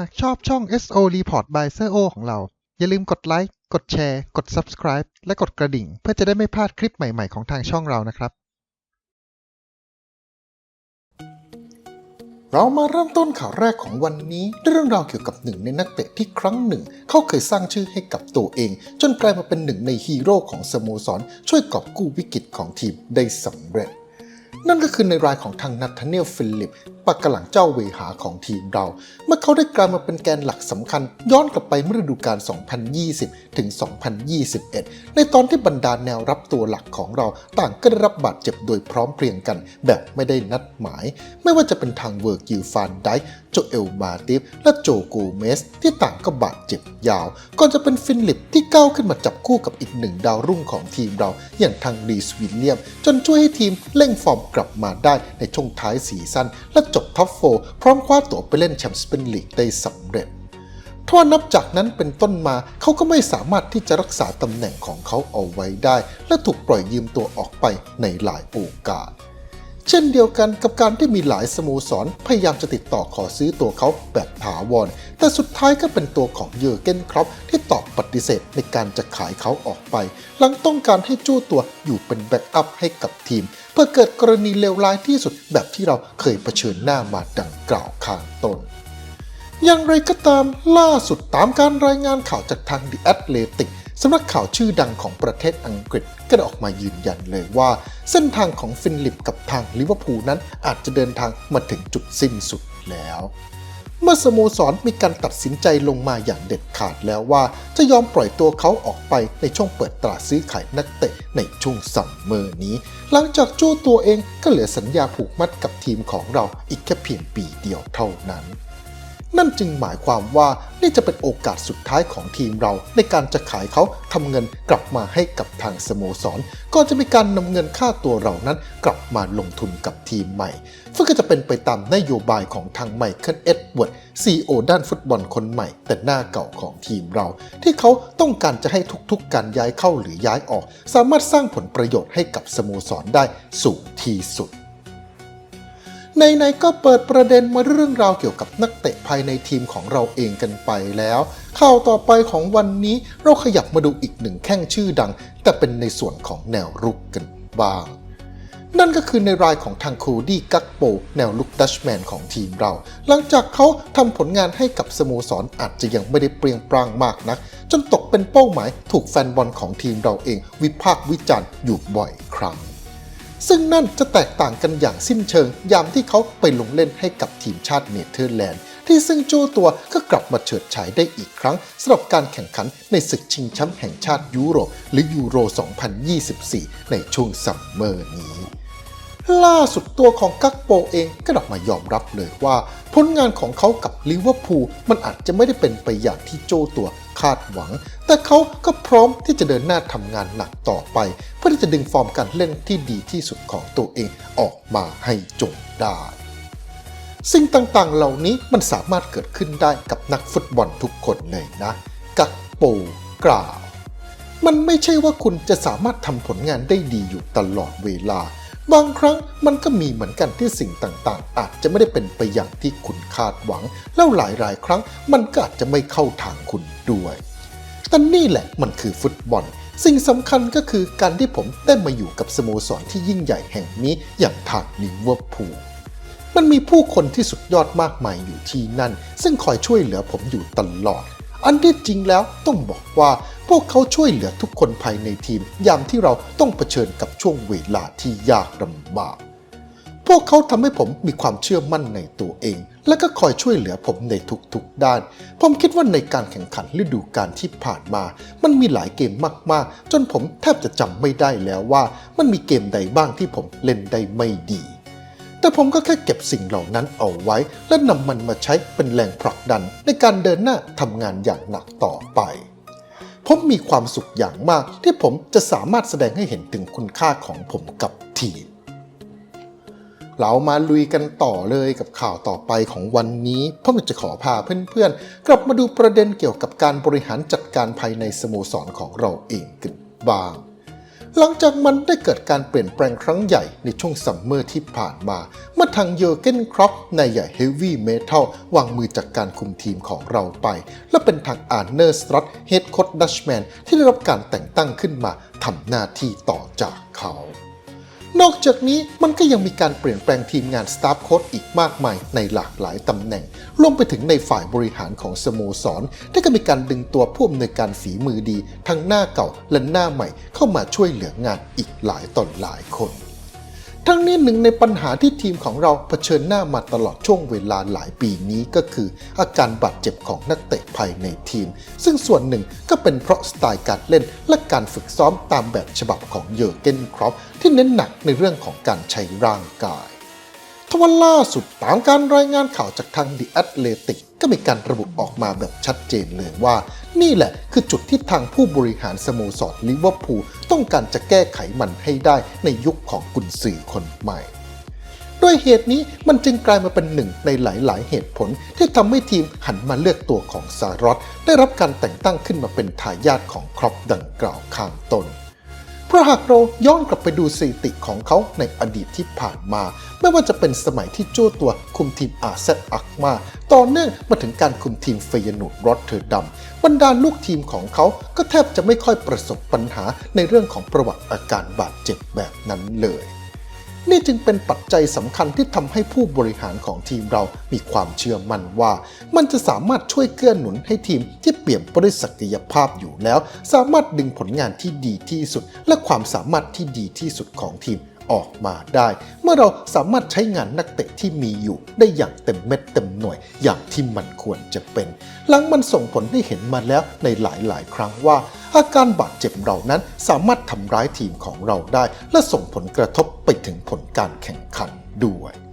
หากชอบช่อง SO Report by s โ o ของเรา อย่าลืมกดไลค์ กดแชร์ กด Subscribe และกดกระดิ่ง เพื่อจะได้ไม่พลาดคลิปใหม่ ๆ ของทางช่องเรานะครับ เรามาเริ่มต้นข่าวแรกของวันนี้ด้วยเรื่องราวเกี่ยวกับหนึ่งในนักเตะที่ครั้งหนึ่ง เขาเคยสร้างชื่อให้กับตัวเอง จนกลายมาเป็นหนึ่งในฮีโร่ของสโมสรช่วยกอบกู้วิกฤตของทีมได้สำเร็จนั่นก็คือในรายของทางนัทเนียลฟิลิป ปักกหลังเจ้าเวหาของทีมเรา เมื่อเขาได้กลายมาเป็นแกนหลักสำคัญ ย้อนกลับไปเมื่อฤดูกาล 2020 ถึง 2021 ในตอนที่บรรดาแนวรับตัวหลักของเราต่างก็ได้รับบาดเจ็บโดยพร้อมเพรียงกัน แบบไม่ได้นัดหมาย ไม่ว่าจะเป็นทางเวิร์กิลฟานได โจเอลมาติฟและโจโกเมส ที่ต่างก็บาดเจ็บยาว ก่อนจะเป็นฟินลิปที่ก้าวขึ้นมาจับคู่กับอีกหนึ่งดาวรุ่งของทีมเราอย่างทางรีสวิลเลียม จนช่วยให้ทีมเร่งฟอร์มกลับมาได้ในช่วงท้ายซีซั่นและจบท็อปโฟพร้อมคว้าตั๋วไปเล่นแชมเปี้ยนลีกได้สำเร็จทว่านับจากนั้นเป็นต้นมาเขาก็ไม่สามารถที่จะรักษาตำแหน่งของเขาเอาไว้ได้ และถูกปล่อยยืมตัวออกไปในหลายโอกาส เช่นเดียวกันกับการที่มีหลายสโมสรพยายามจะติดต่อขอซื้อตัวเขาแบบถาวร แต่สุดท้ายก็เป็นตัวของเยอร์เกนครอปที่ตอบปฏิเสธในการจะขายเขาออกไป หลังต้องการให้จู้ตัวอยู่เป็นแบ็กอัพให้กับทีม เพื่อเกิดกรณีเลวร้ายที่สุดแบบที่เราเคยเผชิญหน้ามาดังกล่าวข้างต้นอย่างไรก็ตามล่าสุดตามการรายงานข่าวจากทาง The Athletic สำนักข่าวชื่อดังของประเทศอังกฤษก็ได้ออกมายืนยันเลยว่า เส้นทางของฟินลิปกับทางลิเวอร์พูลนั้นอาจจะเดินทางมาถึงจุดสิ้นสุดแล้ว เมื่อสโมสรมีการตัดสินใจลงมาอย่างเด็ดขาดแล้วว่า จะยอมปล่อยตัวเขาออกไปในช่วงเปิดตลาดซื้อขายนักเตะในช่วงซัมเมอร์นี้ หลังจากจู้ตัวเองก็เหลือสัญญาผูกมัดกับทีมของเราอีกแค่เพียงปีเดียวเท่านั้น นั่นจึงหมายความว่านี่จะเป็นโอกาสสุดท้ายของทีมเรา ในการจะขายเขาทำเงินกลับมาให้กับทางสโมสรก่อนจะมีการนำเงินค่าตัวเรานั้นกลับมาลงทุนกับทีมใหม่ซึ่งก็จะเป็นไปตามนโยบายของทางไมเคิลเอ็ดเวิร์ดซีโอด้านฟุตบอลคนใหม่ แต่หน้าเก่าของทีมเรา ที่เขาต้องการจะให้ทุกๆการย้ายเข้าหรือย้ายออก สามารถสร้างผลประโยชน์ให้กับสโมสรได้สูงที่สุด ในๆก็เปิดประเด็นมาเรื่องราวเกี่ยวกับนักเตะภายในทีมของเราเองกันไปแล้ว ข่าวต่อไปของวันนี้เราขยับมาดูอีกหนึ่งแข้งชื่อดัง แต่เป็นในส่วนของแนวรุกกันบ้าง นั่นก็คือในรายของทางโคดี้กักโป แนวลุกดัชแมนของทีมเรา หลังจากเขาทำผลงานให้กับสโมสรอาจจะยังไม่ได้เปรียงปรางมากนัก จนตกเป็นเป้าหมายถูกแฟนบอลของทีมเราเองวิพากษ์วิจารณ์อยู่บ่อยครั้ง ซึ่งนั่นจะแตกต่างกันอย่างสิ้นเชิง ยามที่เขาไปลงเล่นให้กับทีมชาติเนเธอร์แลนด์ ที่ซึ่งโจตัวก็กลับมาเฉิดฉายได้อีกครั้งสำหรับการแข่งขันในศึกชิงแชมป์แห่งชาติยุโรป หรือยูโร 2024 ในช่วงซัมเมอร์นี้ล่าสุดตัวของกักโปเองก็ออกมายอมรับเลยว่า ผลงานของเขากับลิเวอร์พูลมันอาจจะไม่ได้เป็นไปอย่างที่โจตัว คาดหวัง แต่เขาก็พร้อมที่จะเดินหน้าทำงานหนักต่อไป เพื่อที่จะดึงฟอร์มการเล่นที่ดีที่สุดของตัวเองออกมาให้จงได้ สิ่งต่างๆ เหล่านี้มันสามารถเกิดขึ้นได้กับนักฟุตบอลทุกคนเลยนะ กักโปกล่าว มันไม่ใช่ว่าคุณจะสามารถทำผลงานได้ดีอยู่ตลอดเวลา บางครั้งมันก็มีเหมือนกันที่สิ่งต่างๆ อาจจะไม่ได้เป็นไปอย่างที่คุณคาดหวัง แล้วหลายๆ ครั้งมันก็อาจจะไม่เข้าทางคุณด้วย แต่นี่แหละมันคือฟุตบอล สิ่งสำคัญก็คือการที่ผมได้มาอยู่กับสโมสรที่ยิ่งใหญ่แห่งนี้อย่างทางลิเวอร์พูลมันมีผู้คนที่สุดยอดมากมายอยู่ที่นั่น ซึ่งคอยช่วยเหลือผมอยู่ตลอด อันที่จริงแล้วต้องบอกว่าพวกเขาช่วยเหลือทุกคนภายในทีมยามที่เราต้องเผชิญกับช่วงเวลาที่ยากลำบาก พวกเขาทำให้ผมมีความเชื่อมั่นในตัวเอง และก็คอยช่วยเหลือผมในทุกๆด้าน ผมคิดว่าในการแข่งขันฤดูกาลที่ผ่านมา มันมีหลายเกมมากๆ จนผมแทบจะจำไม่ได้แล้วว่า มันมีเกมใดบ้างที่ผมเล่นได้ไม่ดี แต่ผมก็แค่เก็บสิ่งเหล่านั้นเอาไว้ และนำมันมาใช้เป็นแรงผลักดันในการเดินหน้าทำงานอย่างหนักต่อไป ผมมีความสุขอย่างมากที่ผมจะสามารถแสดงให้เห็นถึงคุณค่าของผมกับทีม เรามาลุยกันต่อเลยกับข่าวต่อไปของวันนี้ผมจะขอพาเพื่อนๆ กลับมาดูประเด็นเกี่ยวกับการบริหารจัดการภายในสโมสรของเราเองกันบ้าง หลังจากมันได้เกิดการเปลี่ยนแปลงครั้งใหญ่ในช่วงซัมเมอร์ที่ผ่านมา เมื่อทางเยอร์เกนครอปนายใหญ่เฮฟวี่เมทัลวางมือจากการคุมทีมของเราไป และเป็นทางอาร์เนอร์สตรัตเฮดโค้ชดัชแมนที่ได้รับการแต่งตั้งขึ้นมาทำหน้าที่ต่อจากเขา นอกจากนี้มันก็ยังมีการเปลี่ยนแปลงทีมงานสตาฟโค้ดอีกมากมายในหลากหลายตำแหน่ง รวมไปถึงในฝ่ายบริหารของสโมสรที่ก็มีการดึงตัวผู้อำนวยการฝีมือดี ทั้งหน้าเก่าและหน้าใหม่เข้ามาช่วยเหลืองานอีกหลายต่อหลายคน ทั้งนี้หนึ่งในปัญหาที่ทีมของเราเผชิญหน้ามาตลอดช่วงเวลาหลายปีนี้ก็คือ อาการบาดเจ็บของนักเตะภายในทีม ซึ่งส่วนหนึ่งก็เป็นเพราะสไตล์การเล่นและการฝึกซ้อมตามแบบฉบับของเยอร์เกนครอปที่เน้นหนักในเรื่องของการใช้ร่างกายทว่าล่าสุดตามการรายงานข่าวจากทาง The Athletic ก็มีการระบุออกมาแบบชัดเจนเลยว่า นี่แหละคือจุดที่ทางผู้บริหารสโมสรลิเวอร์พูลต้องการจะแก้ไขมันให้ได้ในยุคของกุนซือคนใหม่ด้วยเหตุนี้มันจึงกลายมาเป็นหนึ่งในหลาย ๆ เหตุผลที่ทำให้ทีมหันมาเลือกตัวของซารอตได้รับการแต่งตั้งขึ้นมาเป็นทายาทของครอปดังกล่าวข้างต้น เพราะหากเราย้อนกลับไปดูสถิติของเขาในอดีตที่ผ่านมา ไม่ว่าจะเป็นสมัยที่โจ้ตัวคุมทีมอาเซตอักมาต่อเนื่องมาถึงการคุมทีมเฟยนูดรอตเทอร์ดัมบรรดาลูกทีมของเขาก็แทบจะไม่ค่อยประสบปัญหาในเรื่องของประวัติอาการบาดเจ็บแบบนั้นเลย นี่จึงเป็นปัจจัยสำคัญที่ทำให้ผู้บริหารของทีมเรามีความเชื่อมั่นว่า มันจะสามารถช่วยเกื้อหนุนให้ทีมที่เปี่ยมไปด้วยศักยภาพอยู่แล้ว สามารถดึงผลงานที่ดีที่สุด และความสามารถที่ดีที่สุดของทีม ออกมาได้ เมื่อเราสามารถใช้งานนักเตะที่มีอยู่ ได้อย่างเต็มเม็ดเต็มหน่วยอย่างที่มันควรจะเป็น หลังมันส่งผลให้เห็นมาแล้วในหลายๆ ครั้งว่าอาการบาดเจ็บเหล่านั้นสามารถทำร้ายทีมของเราได้ และส่งผลกระทบไปถึงผลการแข่งขันด้วย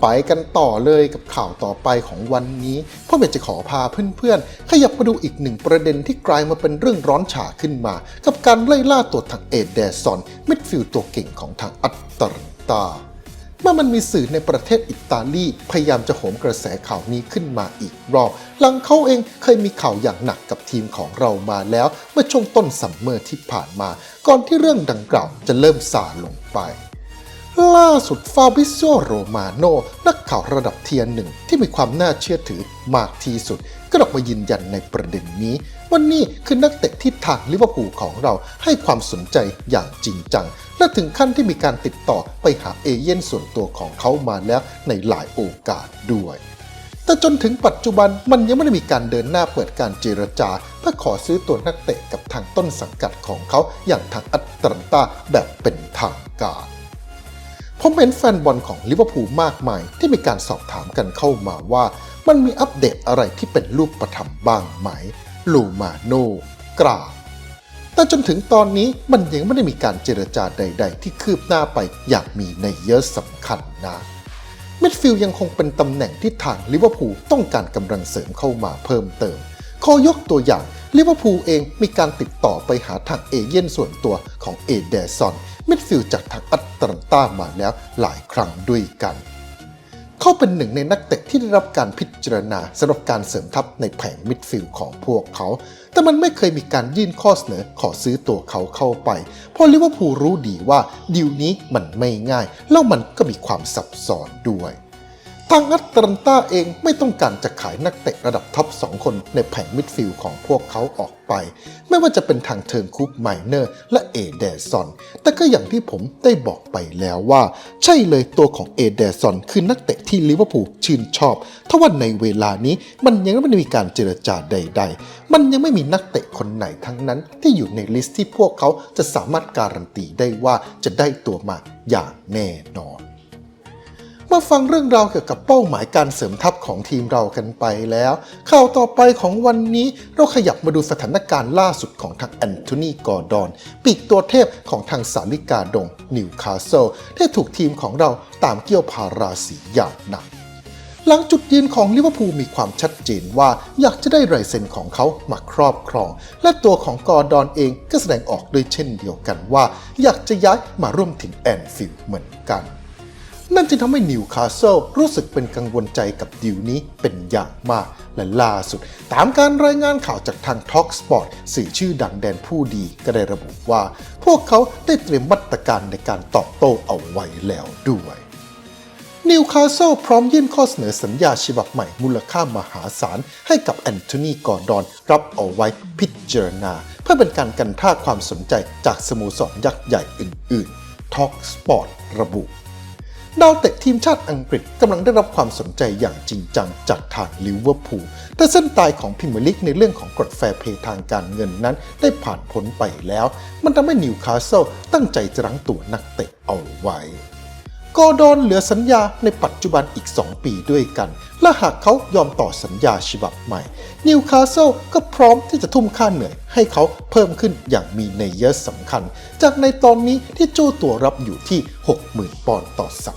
ไปกันต่อเลยกับข่าวต่อไปของวันนี้พ่อเบยจะขอพาเพื่อนๆ ขยับมาดูอีกหนึ่งประเด็นที่กลายมาเป็นเรื่องร้อนฉาขึ้นมา กับการไล่ล่าตัวทางเอเดซอนมิดฟิลด์ตัวเก่งของทางอัตตาลันตาเมื่อมันมีสื่อในประเทศอิตาลีพยายามจะโหมกระแสข่าวนี้ขึ้นมาอีกรอบ หลังเขาเองเคยมีข่าวอย่างหนักกับทีมของเรามาแล้ว เมื่อช่วงต้นซัมเมอร์ที่ผ่านมา ก่อนที่เรื่องดังกล่าวจะเริ่มซาลงไป ล่าสุดฟาบิโซโรมาโนนักข่าวระดับเทียร์หนึ่งที่มีความน่าเชื่อถือมากที่สุด ก็ออกมายืนยันในประเด็นนี้วันนี้คือนักเตะที่ทางลิเวอร์พูลของเราให้ความสนใจอย่างจริงจัง และถึงขั้นที่มีการติดต่อไปหาเอเย่นส่วนตัวของเขามาแล้วในหลายโอกาสด้วย แต่จนถึงปัจจุบันมันยังไม่ได้มีการเดินหน้าเปิดการเจรจา เพื่อขอซื้อตัวนักเตะกับทางต้นสังกัดของเขาอย่างทางอัตแลนตาแบบเป็นทางการ ผมเห็นแฟนบอลของลิเวอร์พูลมากมาย ที่มีการสอบถามกันเข้ามาว่า มันมีอัปเดตอะไรที่เป็นรูปประทับบ้างไหม ลูมาโนกราบแต่จนถึงตอนนี้มันยังไม่ได้มีการเจรจาใด ๆ ที่คืบหน้าไปอย่างมีในเยอะสำคัญนะมิดฟิลยังคงเป็นตำแหน่งที่ทางลิเวอร์พูลต้องการกำลังเสริมเข้ามาเพิ่มเติม ขอยกตัวอย่างลิเวอร์พูลเองมีการติดต่อไปหาทางเอเย่นส่วนตัวของเอเดซอน มิดฟิลด์จากทางอัตแลนตามาแล้วหลายครั้งด้วยกัน เขาเป็นหนึ่งในนักเตะที่ได้รับการพิจารณาสำหรับการเสริมทัพในแผงมิดฟิลด์ของพวกเขา แต่มันไม่เคยมีการยื่นข้อเสนอขอซื้อตัวเขาเข้าไป เพราะลิเวอร์พูลรู้ดีว่าดีลนี้มันไม่ง่าย แล้วมันก็มีความซับซ้อนด้วย ทางอัตแลนตาเองไม่ต้องการจะขายนักเตะระดับท็อป 2 คนในแผงมิดฟิลด์ของพวกเขาออกไป ไม่ว่าจะเป็นทางเทิร์นคูปไมเนอร์ และเอเดซอน แต่ก็อย่างที่ผมได้บอกไปแล้วว่า ใช่เลยตัวของเอเดซอนคือนักเตะที่ลิเวอร์พูลชื่นชอบทว่าในเวลานี้มันยังไม่มีการเจรจาใด ๆ มันยังไม่มีนักเตะคนไหนทั้งนั้นที่อยู่ในลิสต์ที่พวกเขาจะสามารถการันตีได้ว่าจะได้ตัวมาอย่างแน่นอน มาฟังเรื่องราวเกี่ยวกับเป้าหมายการเสริมทัพของทีมเรากันไปแล้ว ข่าวต่อไปของวันนี้เราขยับมาดูสถานการณ์ล่าสุดของทางแอนโทนีกอร์ดอน ปีกตัวเทพของทางสาลิกาดงนิวคาสเซิลที่ถูกทีมของเราตามเกี่ยวพาราสีอย่างหนักหลังจุดยืนของลิเวอร์พูลมีความชัดเจนว่าอยากจะได้ลายเซ็นของเขามาครอบครอง และตัวของกอร์ดอนเองก็แสดงออกด้วยเช่นเดียวกันว่า อยากจะย้ายมาร่วมทีมแอนฟิลด์เหมือนกัน นั่นจึงทำให้นิวคาสเซิลรู้สึกเป็นกังวลใจกับดีลนี้เป็นอย่างมาก และล่าสุด ตามการรายงานข่าวจากทาง Talk Sport สื่อชื่อดังแดนผู้ดีก็ได้ระบุว่า พวกเขาได้เตรียมมาตรการในการตอบโต้เอาไว้แล้วด้วยนิวคาสเซิลพร้อมยื่นข้อเสนอสัญญาฉบับใหม่มูลค่ามหาศาล ให้กับแอนโทนีกอร์ดอน รับเอาไว้พิจารณา เพื่อเป็นการกันท่าความสนใจจากสโมสรยักษ์ใหญ่อื่น ๆ Talk Sport ระบุ ดาวเตะทีมชาติอังกฤษกำลังได้รับความสนใจอย่างจริงจังจากทางลิเวอร์พูล แต่เส้นตายของพรีเมลีกในเรื่องของกฎแฟร์เพย์ทางการเงินนั้นได้ผ่านพ้นไปแล้ว มันทำให้นิวคาสเซิลตั้งใจจะรั้งตัวนักเตะเอาไว้กอดอนเหลือสัญญาในปัจจุบันอีก 2 ปีด้วยกัน และหากเขายอมต่อสัญญาฉบับใหม่ นิวคาสเซิลก็พร้อมที่จะทุ่มค่าเหนื่อย ให้เขาเพิ่มขึ้นอย่างมีนัยยะสำคัญ จากในตอนนี้ที่โจ้ตัวรับอยู่ที่ 60,000 ปอนด์ต่อสัป